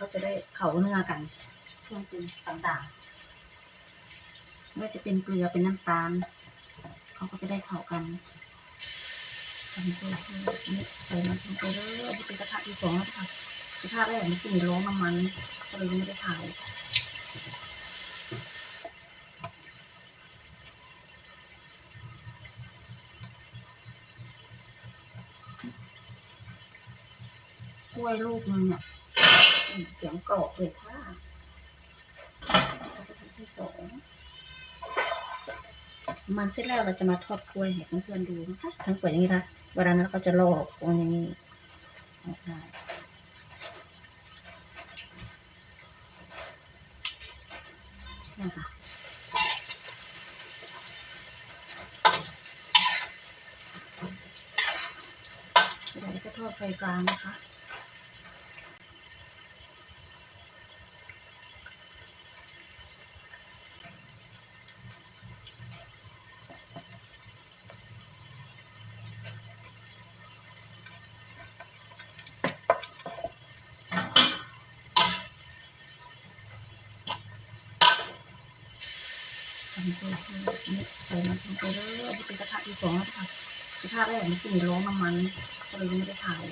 เขาจะได้เข่าเนื้อกันเครื่องปรุงต่างๆไม่ว่าจะเป็นเกลือเป็นน้ำตาลเขาก็จะได้เข้ากันทำเพื่อเพื่อนี่ใส่มันลงไปเลยอันนี้เป็นกระทะที่สองแล้วค่ะกระทะแรกมันกินร้อนน้ำมันก็เลยไม่ได้ถ่ายกล้วยลูกนึงเนี่ย เสียงกรอบเลยค่ะทะที่สองมันเสร็จแล้วเราจะมาทอดกล้วยให้เพื่อนๆดูนะคะทั้งเปิดอย่างนี้นะเวลานั้นก็จะลอกตรงอย่างนี้ออกได้นะคะเดี๋ยวเราก็ทอดไฟกลางนะคะ ทำเพื่อเพื่อนี่ ใส่มันลงไปเลยอันนี้เป็นกระทะที่สองแล้วค่ะกระทะแรกมันกินร้อนน้ำมันก็เลยยังไม่ได้ถ่าย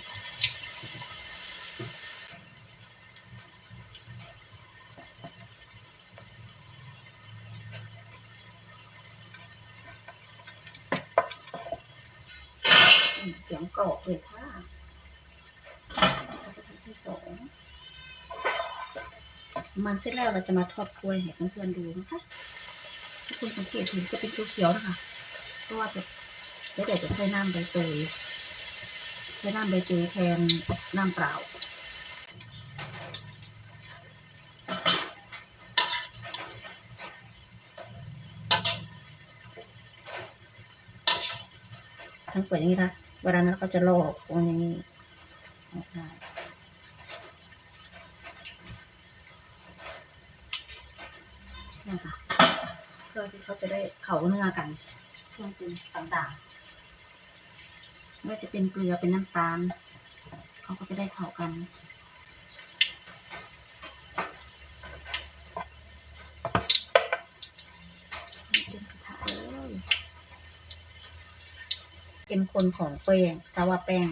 เสียงกรอบเลยค่ะกระทะที่สองมันเสร็จแล้วเราจะมาทอดกล้วยให้เพื่อนๆดูนะคะ คุณสังเกตเห็นจะเป็นเขียวๆนะคะเพราะว่าจะแล้วเดี๋ยวจะใช้น้ำใบเตยใช้น้ำใบเตยแทนน้ำเปล่าทั้งเปิดอย่างนี้นะเวลานั้นเราก็จะโลกตรงอย่างนี้ได้นะคะ พื่อที่เขาจะได้เขาเนื้อกันเครื่องปรุงต่างๆไม่ว่าจะเป็นเกลือเป็นน้ำตาลเขาก็จะได้เข้ากันเป็นคนของแป้งถ้าว่าแป้ง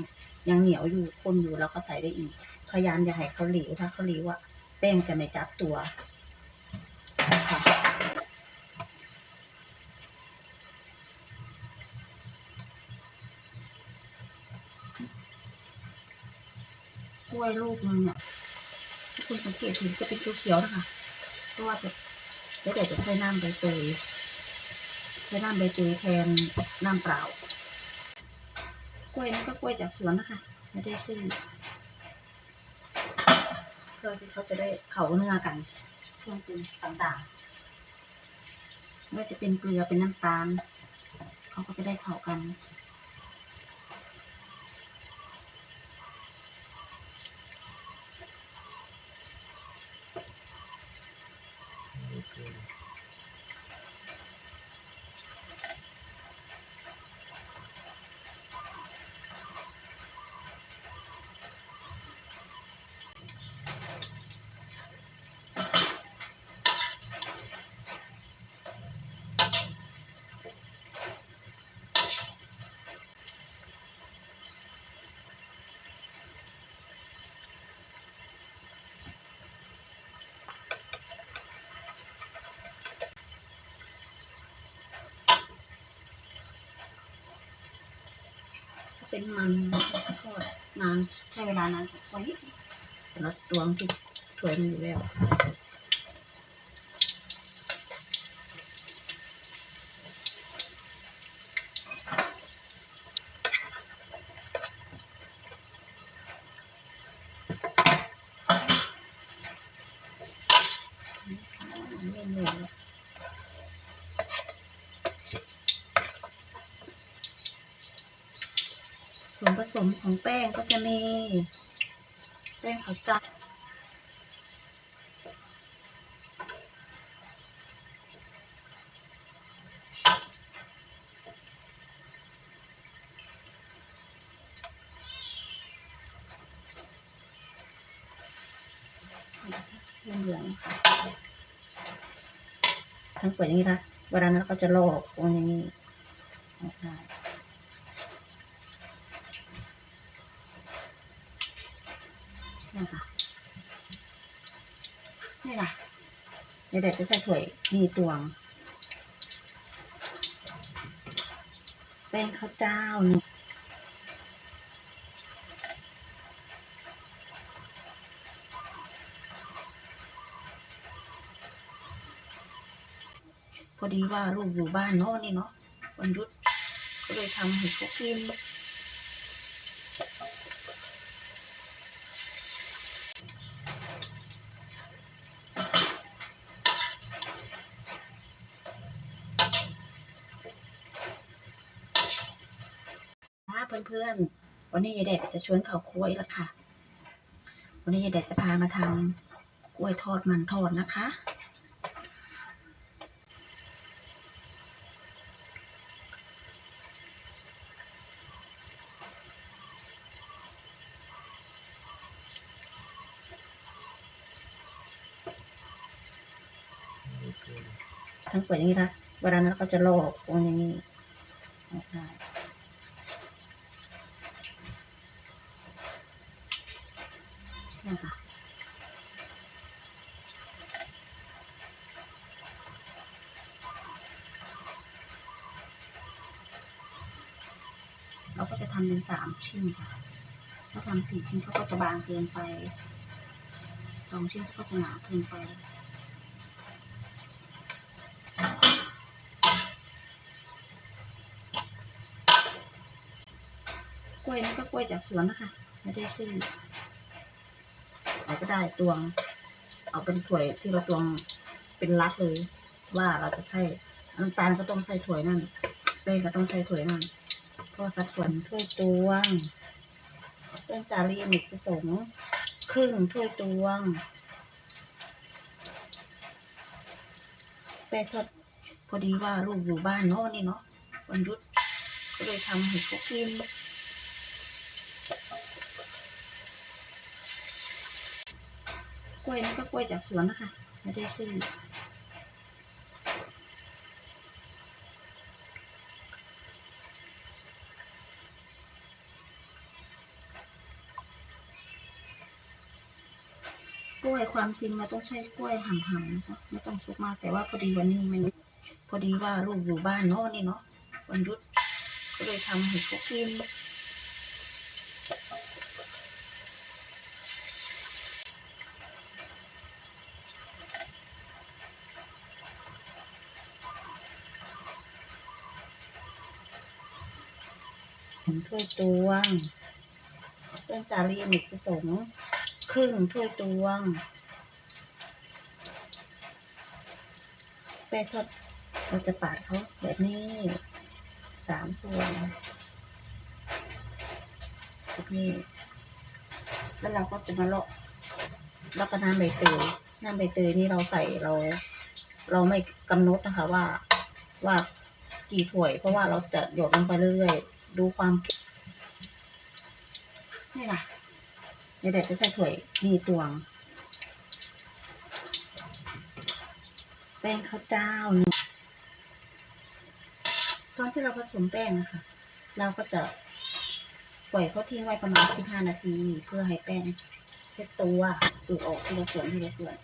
ยังเหนียวอยู่คนอยู่เราก็ใส่ได้อีก พยายามอย่าให้เขาเหลวถ้าเขาเหลวอะแป้งจะไม่จับตัว ล้วยลูกนึงเนี่ยถ้าคุณสังเกตเห็นจะเป็นเขียวๆนะคะเพราะว่าจะแล้วเดี๋ยวจะใช้น้ำใบเตยใช้น้ำใบเตยแทนน้ำเปล่ากล้วยนี่ก็กล้วยจากสวนนะคะไม่ได้ซื้อเพื่อที่เขาจะได้เขาเนื้อกันเครื่องปรุงต่างๆไม่ว่าจะเป็นเกลือเป็นน้ำตาลเขาก็จะได้เข้ากัน เป็นมันนานใช้เวลานานกว่านิดแต่เราตวงที่ถ้วยมันอยู่แล้ว ส่วนผสมของแป้งก็จะมี แป้งขาวจัดเหลืองค่ะทั้งเปิดอย่างนี้นะเวลานั้นก็จะลอกตรงอย่างนี้ นี่ค่ะ นี่ค่ะ เดี๋ยวเด็กจะใส่ถ้วยนี่ตวงเป็นข้าวเจ้านี่พอดีว่าลูกอยู่บ้านเนาะนี่เนาะวันหยุดก็เลยทำให้เขากิน เพื่อนๆ วันนี้ยายแดดจะชวนเขาคุยละค่ะ วันนี้ยายแดดจะพามาทำกล้วยทอดมันทอดนะคะ ทั้งเปิดอย่างนี้นะเวลานั้นก็จะลอกตรงอย่างนี้ออกได้ เราก็จะทำเป็นสามชิ้นค่ะ ถ้าทำสี่ชิ้นเขาก็จะบางเกินไป สองชิ้นเขาก็จะหนาเกินไปกล้วยนี่ก็กล้วยจากสวนนะคะไม่ได้ซื้อ เราก็ได้ตวง เอาเป็นถ้วยที่เราตวงเป็นรัดเลย ว่าเราจะใช้น้ำตาลก็ต้องใส่ถ้วยนั่นแป้ก็ต้องใส่ถ้วยนั่นก็สัดส่วนถ้วยตวงเส้นสาลีอเนกประสงครึ่งถ้วยตวงแป้ทอดพอดีว่าลูกอยู่บ้านเนาะนี่เนาะวันหยุดก็เลยทำให้เขากิน กล้ วยนี่ก็กล้วยจากสวนนะคะไม่ได้ซื้อกล้วยความจริงเราต้องใช้กล้วยห่างๆนะคะไม่ต้องสุกมากแต่ว่าพอดีวันนี้มันพอดีว่าลูกอยู่บ้านเนาะนี่เนาะวันหยุดก็เลยทำให้เขากิน ผมถ้วยตวงเส้นสาลีอเนกประสงค์ครึ่งถ้วยตวงแป้งทอดเราจะปาดเขาแบบนี้สามส่วนแบบนี้ แล้วเราก็จะมาเลาะแล้วก็น้ำใบเตยน้ำใบเตยนี่เราใส่เรา เราไม่กำหนดนะคะว่าว่ากี่ถ้วย เพราะว่าเราจะหยดลงไปเรื่อยๆ ดูความนี่ล่ะเดี๋ยวเด็จะใส่ถ้วยนี่ตวง แป้งข้าวเจ้าตอนที่เราผสมแป้งนะคะ เราก็จะปล่อยเขาทิ้งไว้ประมาณ 15 นาที เพื่อให้แป้งเซ็ตตัวดูออกทีละส่วนทีละส่วน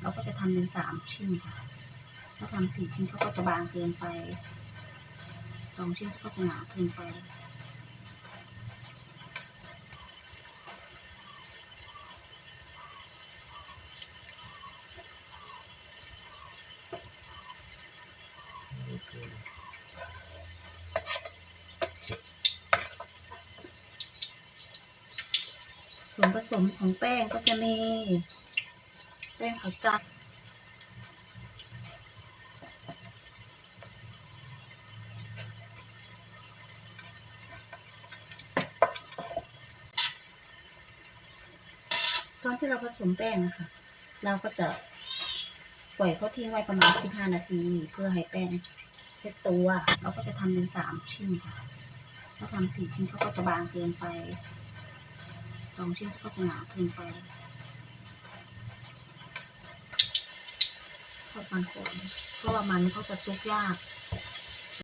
เราก็จะทำเป็นสามชิ้นค่ะ ถ้าทำสี่ชิ้นเขาก็จะบางเกินไป สองชิ้นก็จะหนาเกินไปส่วนผสมของแป้งก็จะมี แป้งขาวจัดตอนที่เราผสมแป้งนะคะ เราก็จะปล่อยเขาทิ้งไว้ประมาณ 15 นาที เพื่อให้แป้งเซ็ตตัว เราก็จะทำเป็นสามชิ้นค่ะถ้าทำสี่ชิ้นเขาก็จะบางเกินไปสองชิ้นก็จะหนาเกินไป ทอบมันก่อนเพราะว่ามันเขาจะซุกยาก